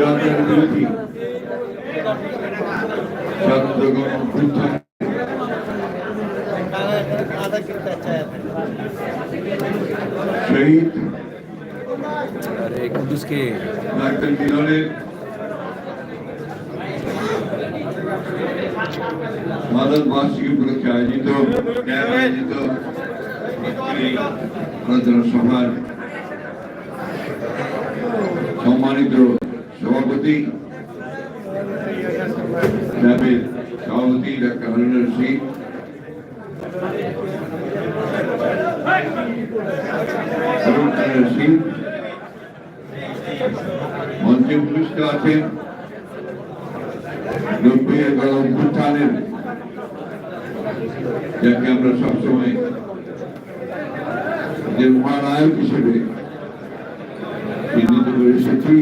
রাজার বিরোধী চন্দ্রগণ উত্থান শহীদ কুদ্দুসকে। নারকেল বিনলের মাদক বার্ষিকী উপলক্ষে আয়োজিত আয়োজিত সভার সভাপতি ক্যাম্পের সভাপতি ডাক্তার হারুন রশিদ হারুন রশিদ মঞ্চে উপস্থিত আছেন নব্বই গণ অভ্যুত্থানের যাকে আমরা সবসময় যে মহানায়ক হিসেবে চিহ্নিত করে এসেছি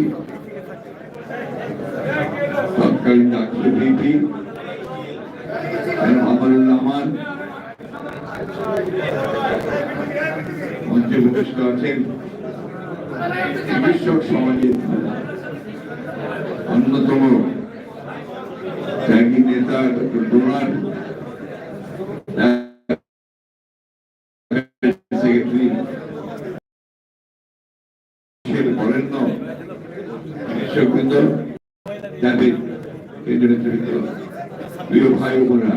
মঞ্চে উপস্থিত আছেন চিকিৎসক সমাজের অন্যতম ত্যাগী নেতা ডক্টর ডোনার সেক্রেটারি বরেণ্য চিকিৎসকবৃন্দ যাদের প্রিয় ভাই বোনেরা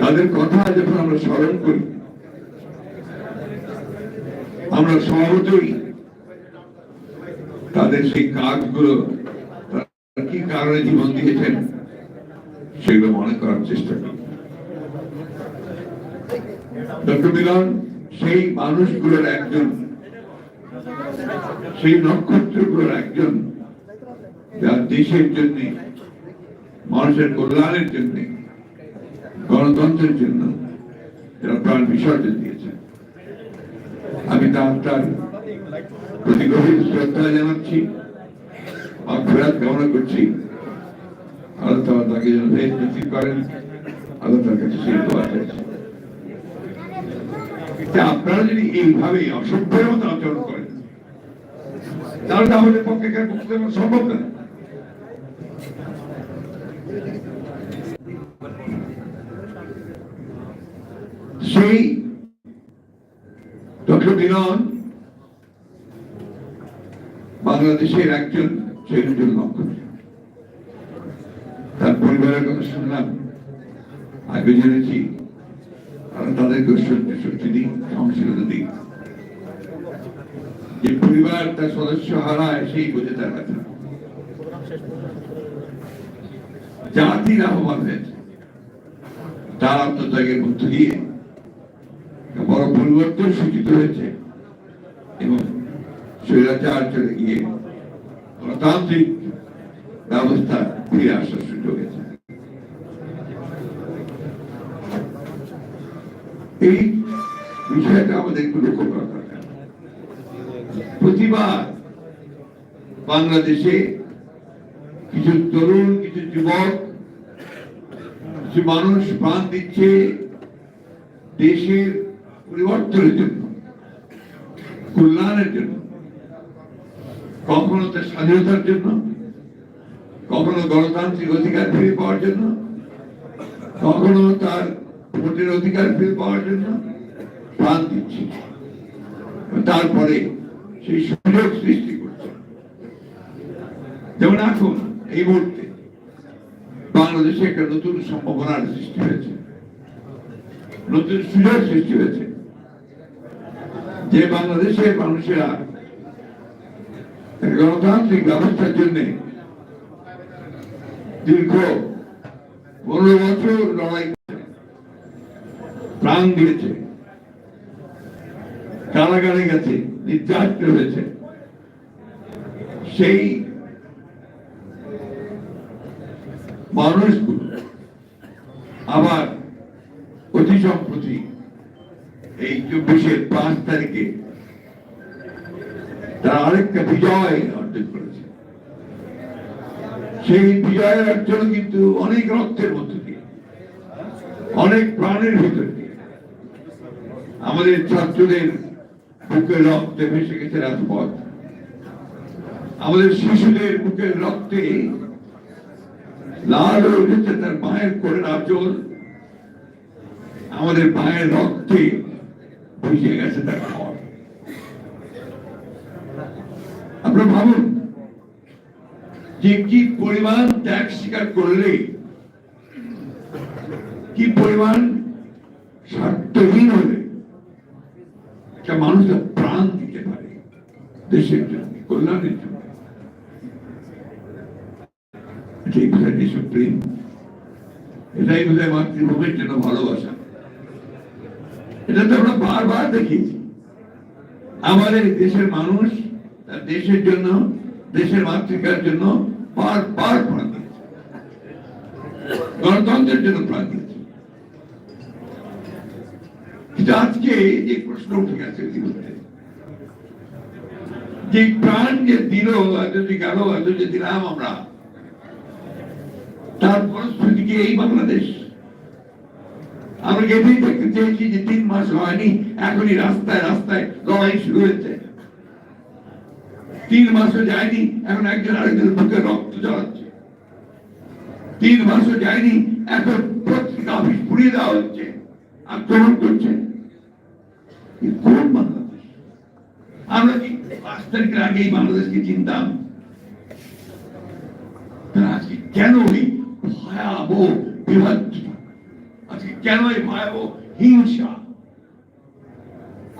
তাদের কথা যখন আমরা স্মরণ করি, আমরা সহজেই তাদের সেই কাজগুলো কি কারণে জীবন দিয়েছেন, সেগুলো মনে করার চেষ্টা করি। ডক্টর মিলন, সেই মানুষগুলোর একজন, সেই নক্ষত্রগুলোর একজন, যার দেশের জন্য, মানুষের কল্যাণের জন্য গণতন্ত্রের জন্য এরা প্রাণ বিসর্জন দিয়েছে। আমি তার তার প্রতি গভীর শ্রদ্ধা জানাচ্ছি ফেরাত কামনা করছি। আল্লাহ তাআলা তাকে যেন নসিব করেন, আল্লাহ তার কাছে সেই দোয়া আপনারা যদি এইভাবে অসভ্যের মতো আচরণ করেন, তাহলে আমাদের পক্ষে সম্ভব না সেই বিনন বাংলাদেশের একজন সেরকম নক্ষত্র তার পরিবারের কথা শুনলাম আগে জেনেছি কারণ তাদেরকে সত্যি শক্তি দিক সহনশীলতা দিক যে পরিবার তার সদস্য হারায়, সেই বোঝে তার কথা জাতি লাভবান হয়েছে। তার আত্মত্যাগের মধ্য দিয়ে পরিবর্তন সূচিত হয়েছে। এবং স্বৈরাচার গিয়ে গণতান্ত্রিক ব্যবস্থা ফিরে আসার সুযোগ হয়েছে। এই বিষয়টা আমাদের একটু লক্ষ্য করা দরকার। প্রতিবার বাংলাদেশে কিছু তরুণ, কিছু যুবক, কিছু মানুষ প্রাণ দিচ্ছে দেশের পরিবর্তনের কল্যাণের জন্য কখনো তার স্বাধীনতার জন্য কখনো গণতান্ত্রিক অধিকার ফিরে পাওয়ার জন্য কখনো তার ভোটের অধিকার ফিরে পাওয়ার জন্য প্রাণ দিচ্ছে। তারপরে সেই সুযোগ সৃষ্টি করছে। যেমন এখন, এই মুহূর্তে বাংলাদেশে একটা নতুন সম্ভাবনার সৃষ্টি হয়েছে। নতুন সুযোগ সৃষ্টি হয়েছে। যে বাংলাদেশের মানুষেরা গণতান্ত্রিক ব্যবস্থার জন্য দীর্ঘ পনেরো বছর লড়াই প্রাণ দিয়েছে, কারাগারে গেছে, নির্যাতিত হয়েছে। সেই মানুষগুলো আবার অতি এই চব্বিশের পাঁচ তারিখে তারা আরেকটা বিজয় অর্জন করেছে। সেই বিজয়ের অর্জন কিন্তু অনেক রক্তের মধ্য দিয়ে, অনেক প্রাণের ভিতর দিয়ে আমাদের ছাত্রদের বুকের রক্তে ভেসে গেছে রাজপথ। আমাদের শিশুদের বুকের রক্তে লাল হয়ে উঠেছে তার মায়ের করে আচল। আমাদের মায়ের রক্তে ভিজে গেছে তার ঘর আপনারা ভাবুন যে কি পরিমাণ ত্যাগ স্বীকার করলে কি পরিমাণ স্বার্থহীন হলে একটা মানুষ তার প্রাণ দিতে পারে দেশের জন্য কল্যাণের জন্য এটাই বোধহয় দেশপ্রেম এটাই বোধহয় মাতৃভূমির জন্য ভালোবাসা এটা তো আমরা বারবার দেখিয়েছি আমাদের দেশের মানুষ তার দেশের জন্য, দেশের মাতৃকার জন্য বারবার প্রাণ দিয়েছে। গণতন্ত্রের জন্য প্রাণ দিয়েছে। কিন্তু আজকে যে প্রশ্ন উঠে গেছে ইতিমধ্যে, যে প্রাণ যে দিল এত যে গেল এত যে দিলাম আমরা, তার ফলশ্রুতি এই বাংলাদেশ? আমরা এটাই দেখতে চেয়েছি যে তিন মাস হয়নি, এখনই রাস্তায় রাস্তায় লড়াই শুরু হয়েছে। তিন মাসও যায়নি, এখন একজন আরেকজন বুকে রক্ত জড়াচ্ছে তিন মাসও যায়নি, এখন পত্রিকা অফিস পুড়িয়ে দেওয়া হচ্ছে। আক্রমণ করছে। আমরা কি পাঁচ তারিখের আগেই বাংলাদেশকে চিনতাম? কেন এই ভয়াবহ বিভাজ্য কেন এই ভয়াবহ হিংসা?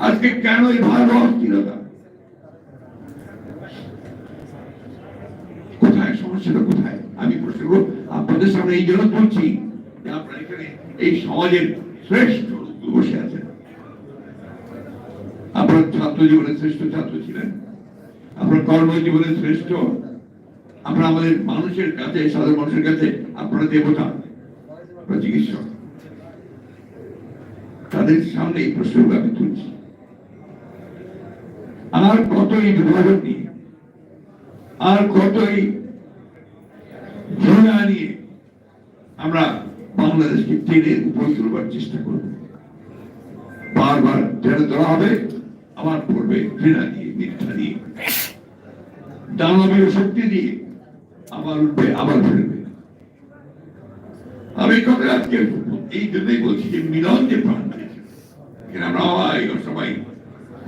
আজকে কেন এই ভয়াবহ অস্থিরতা? কোথায়? সমস্যাটা কোথায়? আমি আপনাদের সামনে এই জন্য বলছি আপনারা এখানে এই সমাজের শ্রেষ্ঠ বসে আছেন। আপনার ছাত্র জীবনে শ্রেষ্ঠ ছাত্র ছিলেন। আপনার কর্মজীবনে শ্রেষ্ঠ। আমরা আমাদের মানুষের কাছে, সাধারণ মানুষের কাছে আপনারা দেবতা। চিকিৎসক। তাদের সামনে এই প্রশ্নগুলো আমি তুলছি। আর কত এই বিভাজন নিয়ে, আর কত এই ঘৃণা নিয়ে আমরা বাংলাদেশকে টেনে উপরে তুলবার চেষ্টা করব। বারবার টেনে ধরা হবে, আবার পড়বে ঘৃণা দিয়ে মিথ্যা দিয়ে দানবীয় শক্তি দিয়ে আবার উঠবে, আবার ফিরবে। আমি কথা আজকে এই জন্যই বলছি যে মিলন যে প্রাণ আমরা সবাই সবাই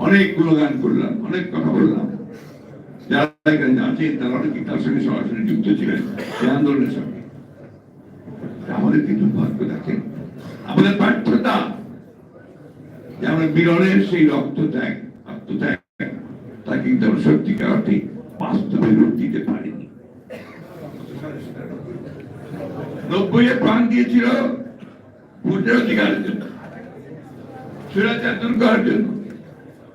অনেক গুণগান করলাম, অনেক কথা বললাম। যারা এখানে আছেন, তারা অনেকে তার সঙ্গে সরাসরি যুক্ত ছিলেন এই আন্দোলনের সঙ্গে। আমাদের কিন্তু ভাগ্য দেখেন। আমাদের ব্যর্থতা যে আমরা মিলনের সেই রক্ত ত্যাগ আত্মত্যাগ, তা কিন্তু আমরা সত্যিকার অর্থে বাস্তবে রূপ দিতে পারিনি। নব্বই এ প্রাণ দিয়েছিল, ভোটের অধিকারের জন্য সুরাচার করার জন্য।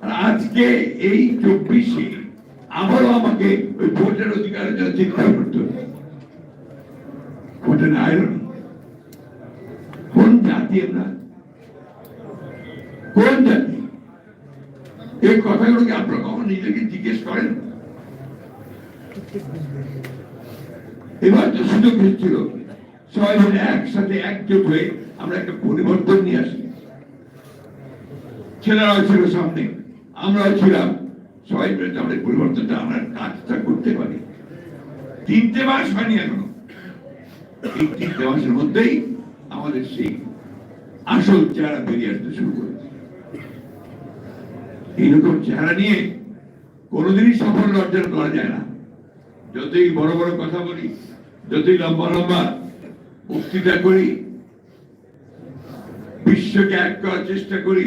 আর আজকে এই চব্বিশে আবারও আমাকে ওই ভোটের অধিকারের জন্য চিন্তা করতে হবে আয়রন কোন জাতি আমরা? কোন জাতি? এই কথাগুলো কি আপনারা কখনো নিজেকে জিজ্ঞেস করেন? এবার তো সুযোগ এসেছিল। সবাই মিলে একসাথে একজোট হয়ে আমরা একটা পরিবর্তন নিয়ে আসি। ছেলেরাও ছিল সামনে, আমরাও ছিলাম। পরিবর্তনটা, আমরা কাজটা করতে পারি। তিনটে মাস হয়নি এখনও। এই তিনটে মাসের মধ্যেই আমাদের সেই আসল চেহারা বেরিয়ে আসতে শুরু করেছে। এইরকম চেহারা নিয়ে কোনোদিনই সাফল্য অর্জন করা যায় না। যতই বড় বড় কথা বলি, যতই লম্বা লম্বা বক্তৃতা করি। বিশ্বকে এক করার চেষ্টা করি।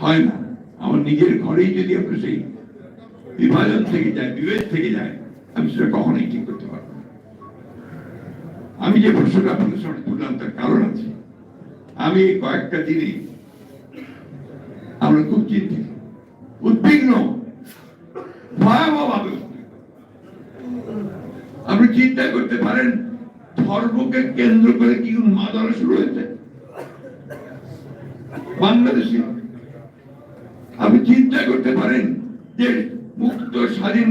হয় না। আমার নিজের ঘরেই যদি আপনি সেই বিভাজন থেকে যায়, বিভেদ থেকে যায়, আমি সেটা কখনোই ঠিক করতে পারব আমি যে প্রশ্নটা আপনাদের সামনে তুললাম, তার কারণ আছে। আমি কয়েকটা দিনে আমরা খুব চিন্তিত, উদ্বিগ্ন করতে পারেন, ধর্মকে কেন্দ্র করে কি উন্মাদনা শুরু হয়েছে? বাংলাদেশে আপনি চিন্তা করতে পারেন যে মুক্ত, স্বাধীন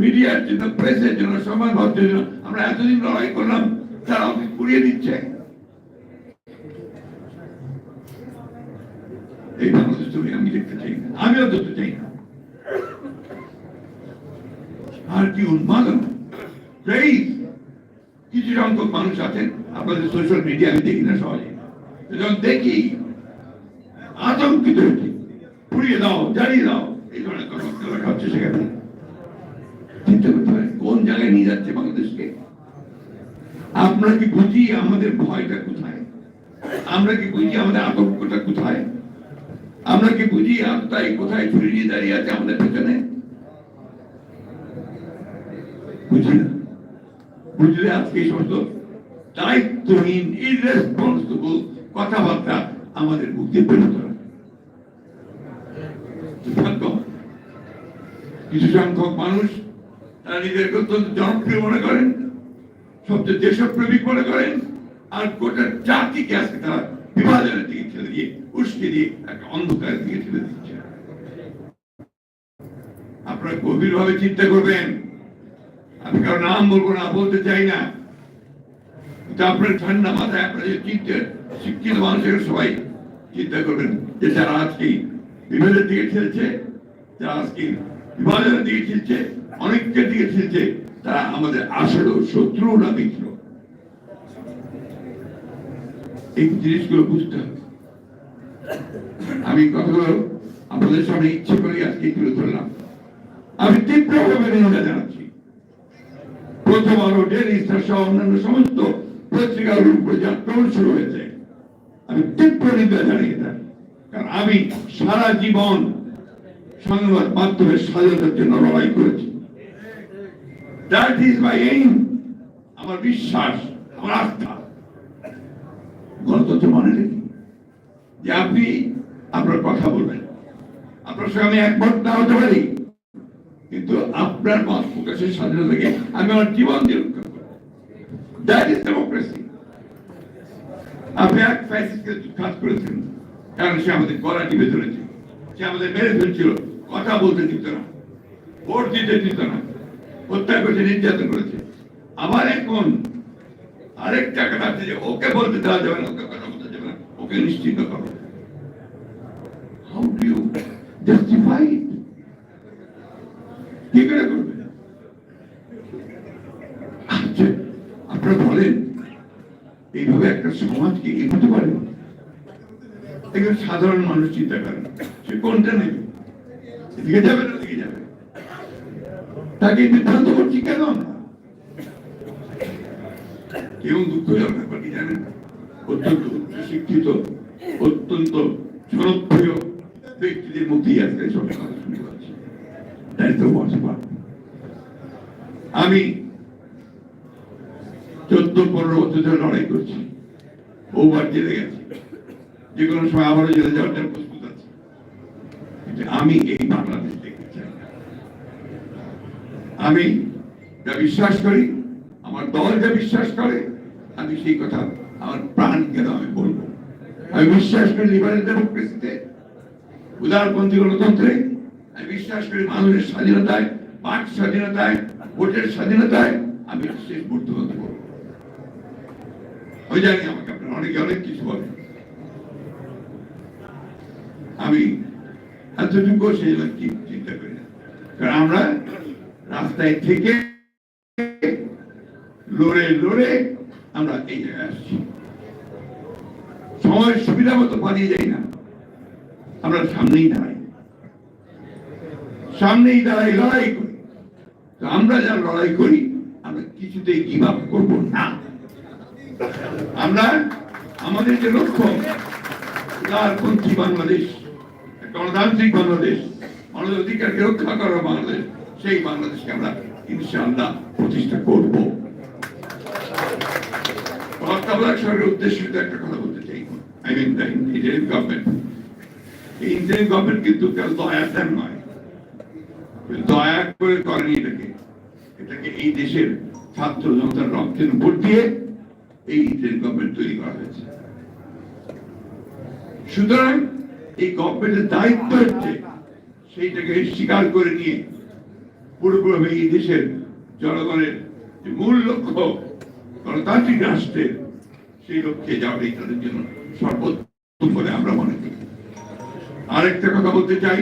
মিডিয়ার জন্য, প্রেসের জন্য সমাজ ভাবদের জন্য আমরা এতদিন লড়াই করলাম, তারা আমাকে পুড়িয়ে দিচ্ছে। এই বাংলাদেশ তুমি আমি দেখতে চাই না আমিও দেখতে চাই না। আর কি উন্মাদন? প্লিজ সংখ্যক মানুষ আছেন। আপনাদের সোশ্যাল মিডিয়া আমি দেখি না সহজে। যখন দেখি, আতঙ্কিত হচ্ছে। পুড়িয়ে দাও, জ্বালিয়ে দাও, এই ধরনের কথাবার্তা হচ্ছে সেখানে। চিন্তা করতে পারেন, কোন জায়গায় নিয়ে যাচ্ছে বাংলাদেশকে? আমরা কি বুঝি আমাদের ভয়টা কোথায়? আমরা কি বুঝি আমাদের আতঙ্কটা কোথায়? আমরা কি বুঝি আত্মাই কোথায় ছড়িয়ে দাঁড়িয়ে আছে আমাদের পেছনে? বুঝি না। বুঝলে আজকে এই সমস্ত? দায়িত্বহীন ইরেসপন্সিবল কথাবার্তা আমাদের দিয়ে বেরোতে কিছু সংখ্যক মানুষ, তারা নিজেদেরকে অত্যন্ত জনপ্রিয় মনে করেন, সবচেয়ে দেশপ্রেমিক মনে করেন, আর গোটা জাতিকে আজকে তারা বিভাজনের দিকে ঠেলে দিয়ে, উস্কে দিয়ে একটা অন্ধকারের দিকে ঠেলে দিচ্ছে। আপনারা গভীরভাবে চিন্তা করবেন আমি কারও নাম বলব না, বলতে চাই না। আপনার ঠান্ডা মাথায় আপনারা যে চিন্তা, শিক্ষিত মানুষের সবাই চিন্তা করবেন যে যারা আজকে বিভেদের দিকে ঠেলছে, যারা আজকে বিভাজনের দিকে ঠেলছে, অনেককে দিকে ঠেলছে, তারা আমাদের আসলে শত্রু না মিত্র। এই জিনিসগুলো বুঝতে আমি কথাগুলো আপনাদের সামনে ইচ্ছে করে আজকে তুলে ধরলাম। আমি তীব্রভাবে নিন্দা জানাচ্ছি। প্রথম আলো ডেলি সহ অন্যান্য সমস্ত পত্রিকার উপরে আক্রমণ শুরু হয়েছে আমি তীব্র নিন্দা জানিয়ে থাকি কারণ আমি সারা জীবন সংবাদ মাধ্যমের স্বাধীনতার জন্য লড়াই করেছি। দ্যাট ইজ মাই এইম আমার বিশ্বাস, আমার আস্থা। গণতন্ত্র মানে রেখি যে আপনি আপনার কথা বলবেন। আপনার সঙ্গে আমি একমত না হতে পারি, কিন্তু আপনার মত প্রকাশের স্বাধীনতাকে আমি আমার জীবন দিয়ে রক্ষা করব দ্যাট ইজ ডেমোক্রেসি আপনি এক ফ্যাসিস্টকে কাজ করেছেন কারণ সে আমাদের গলা টিপে ধরেছে সে আমাদের মেরে কথা বলতে দিত না, ভোট দিতে দিত না, হত্যা করেছে, নির্যাতন করেছে। আবার এখন আরেক টাকা আছে যে ওকে বলতে দেওয়া যাবে না, ওকে কথা বলতে যাবে না, ওকে নিশ্চিন্ত করো। হাউ ডু ইউ জাস্টিফাই কি করে করবে? আপনারা বলেন, এইভাবে একটা সমাজকে এগোতে পারে? এখানে সাধারণ মানুষ চিন্তা করেন, সে কোনটা এদিকে যাবে না যাবে? তাকে বিভ্রান্ত করছি কেন কেউ দুঃখজনক ব্যাপার কি জানেন? অত্যন্ত শিক্ষিত, অত্যন্ত জনপ্রিয় ব্যক্তিদের মধ্যেই আজকে সব কথা পাচ্ছি। আমি চোদ্দ পনেরো বছর ধরে লড়াই করছি। বহুবার জেলে গেছি। যে কোনো সময় আবারও জেলে যাওয়ার প্রস্তুত আছি। আমি এই বাংলাদেশ দেখতে চাই আমি যা বিশ্বাস করি, আমার দল যা বিশ্বাস করে, আমি সেই কথা আমার প্রাণ কেন আমি বলব? আমি বিশ্বাস করি লিবারেল ডেমোক্রেসিতে উদারপন্থী গণতন্ত্রে, আমি বিশ্বাস করি মানুষের স্বাধীনতায় বাক স্বাধীনতায়, ভোটের স্বাধীনতায় আমি শেষ মুহূর্ত বলতে ওই জানি আমাকে? আপনারা অনেকে অনেক কিছু বলেন। আমি এতটুকু সেই কি চিন্তা করি না। কারণ আমরা রাস্তায় থেকে লড়ে লড়ে আমরা এই জায়গায় আসছি। সময় সুবিধা মতো পালিয়ে যাই না। আমরা সামনেই দাঁড়াই। সামনেই দাঁড়াই লড়াই করি। তো আমরা যা লড়াই করি, আমরা কিছুতেই গিভ আপ করব না। আমরা আমাদের যে লক্ষ্য উদারপন্থী বাংলাদেশ গণতান্ত্রিক বাংলাদেশ, আমাদের অধিকারকে রক্ষা করা বাংলাদেশ, সেই বাংলাদেশকে আমরা ইনশাআল্লাহ প্রতিষ্ঠা করব। তত্ত্বাবধায়ক সরকারের উদ্দেশ্যে একটা কথা বলতে চাই। I mean the Indian government এই ইন্ডিয়ান গভর্নমেন্ট কিন্তু কেউ দয়ার নয়। দয়া করে করেনি এটাকে। এটাকে এই দেশের ছাত্র জনতার রক্তের উপর দিয়ে এই ইন্টারিম গভর্নমেন্ট তৈরি করা হয়েছে। সুতরাং এই গভর্নমেন্টের দায়িত্ব হচ্ছে সেইটাকে স্বীকার করে নিয়ে পুরোপুরি এই দেশের জনগণের যে মূল লক্ষ্য গণতান্ত্রিক রাষ্ট্রের সেই লক্ষ্যে যাওয়াটাই তাদের জন্য সর্বোত্তম বলে আমরা মনে করি। আরেকটা কথা বলতে চাই,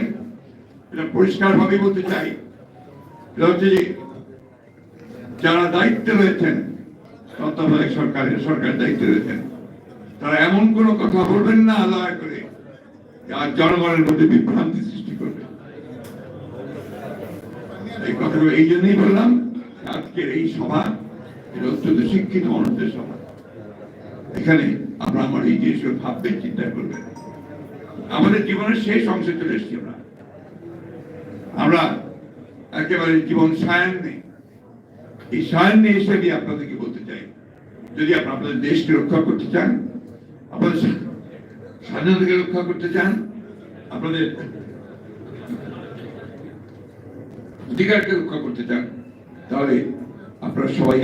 এটা পরিষ্কার ভাবে বলতে চাই। এটা হচ্ছে যে যারা দায়িত্বে রয়েছেন তত্ত্বাবধায়ক সরকারের সরকার দায়িত্বে রয়েছেন তারা এমন কোনো কথা বলবেন না, দয়া করে, যা জনগণের মধ্যে বিভ্রান্তি সৃষ্টি করবে। এই কথাগুলো এই জন্যই বললাম, আজকের এই সভা এটা অত্যন্ত শিক্ষিত মানুষদের সভা। এখানে আমরা আমার এই জিনিসগুলো ভাববেন চিন্তা করবেন। আমাদের জীবনের শেষ অংশে চলে এসেছি আমরা। আমরা একেবারে জীবন সায়ান নেই। এই সায়ান নিয়ে হিসেবে আপনাদেরকে বলতে চাই। যদি আপনারা আপনাদের দেশকে রক্ষা করতে চান, আপনাদের স্বা- স্বাধীনতাকে রক্ষা করতে চান, আপনাদের অধিকারকে রক্ষা করতে চান, তাহলে আপনারা সবাই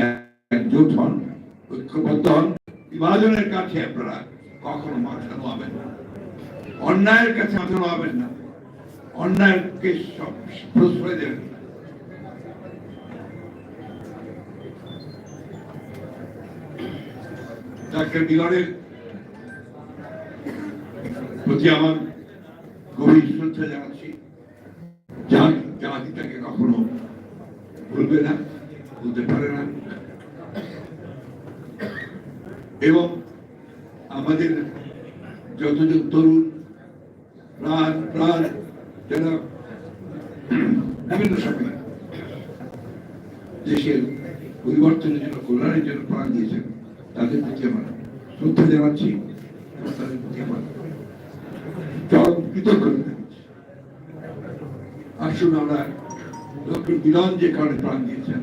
একজোট হন, ঐক্যবদ্ধ হন। বিভাজনের কাছে আপনারা কখনো মাথা নোয়াবেন না। অন্যায়ের কাছে মাথা নোয়াবেন না। অন্যায়কে সব প্রশ্রয় দেবেন। ডাক্তার মিলনের প্রতি আমার গভীর শ্রদ্ধা জানাচ্ছি। যার জাতি তাকে কখনো ভুলবে না, ভুলতে পারে না। এবং আমাদের যতজন তরুণ প্রাণ প্রাণ যারা বিভিন্ন সময় দেশের পরিবর্তনের জন্য কল্যাণের জন্য প্রাণ দিয়েছেন তাদের প্রতি আমার শ্রদ্ধা জানাচ্ছি এবং তাদের প্রতি আমার চরম কৃতজ্ঞতা জানাচ্ছি আসুন আমরা ডক্টর বিরান যে কারণে প্রাণ দিয়েছেন,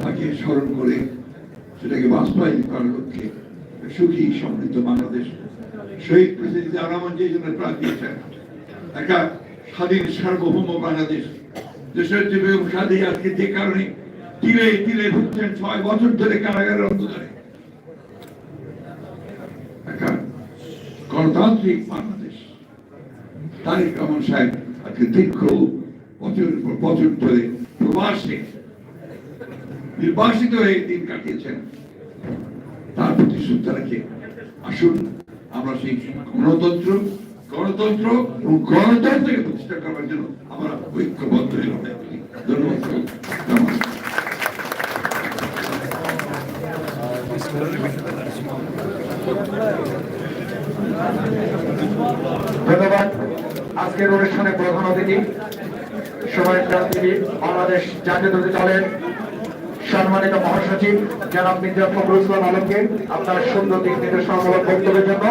তাকে স্মরণ করে সেটাকে বাস্তবায়িত করার লক্ষ্যে সুখী, সমৃদ্ধ বাংলাদেশ শহীদ প্রেসিডেন্ট জিয়া যে জন্য প্রাণ দিয়েছেন। একটা স্বাধীন, সার্বভৌম বাংলাদেশ, দেশের যে সাদী আজকে যে কারণে তিলে তিলে ভুগছেন ছয় বছর ধরে কারাগারের অন্তরে একটা গণতান্ত্রিক বাংলাদেশ। তারেক রহমান সাহেব আজকে দীর্ঘ বছরের পর বছর ধরে প্রবাসে। নির্বাসিত হয়ে দিন কাটিয়েছেন। তার প্রতি শ্রদ্ধা রেখে আসুন, আমরা সেই গণতন্ত্র গণতন্ত্র এবং গণতন্ত্রকে প্রতিষ্ঠা করার জন্য আমরা ঐক্যবদ্ধ হয়ে লড়াই করি ধন্যবাদ। ধন্যবাদ। আজকের অনুষ্ঠানে প্রধান অতিথি সময় ক্রান্তিবীর বাংলাদেশ জাতীয় দলের সম্মানিত মহাসচিব, জনাব মির্জা ফখরুল ইসলাম আলমকে আপনার সুন্দর দিক নির্দেশনামূলক বক্তব্যের জন্য।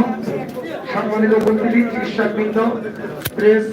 সম্মানিত উপস্থিতি চিকিৎসাবৃন্দ প্রেস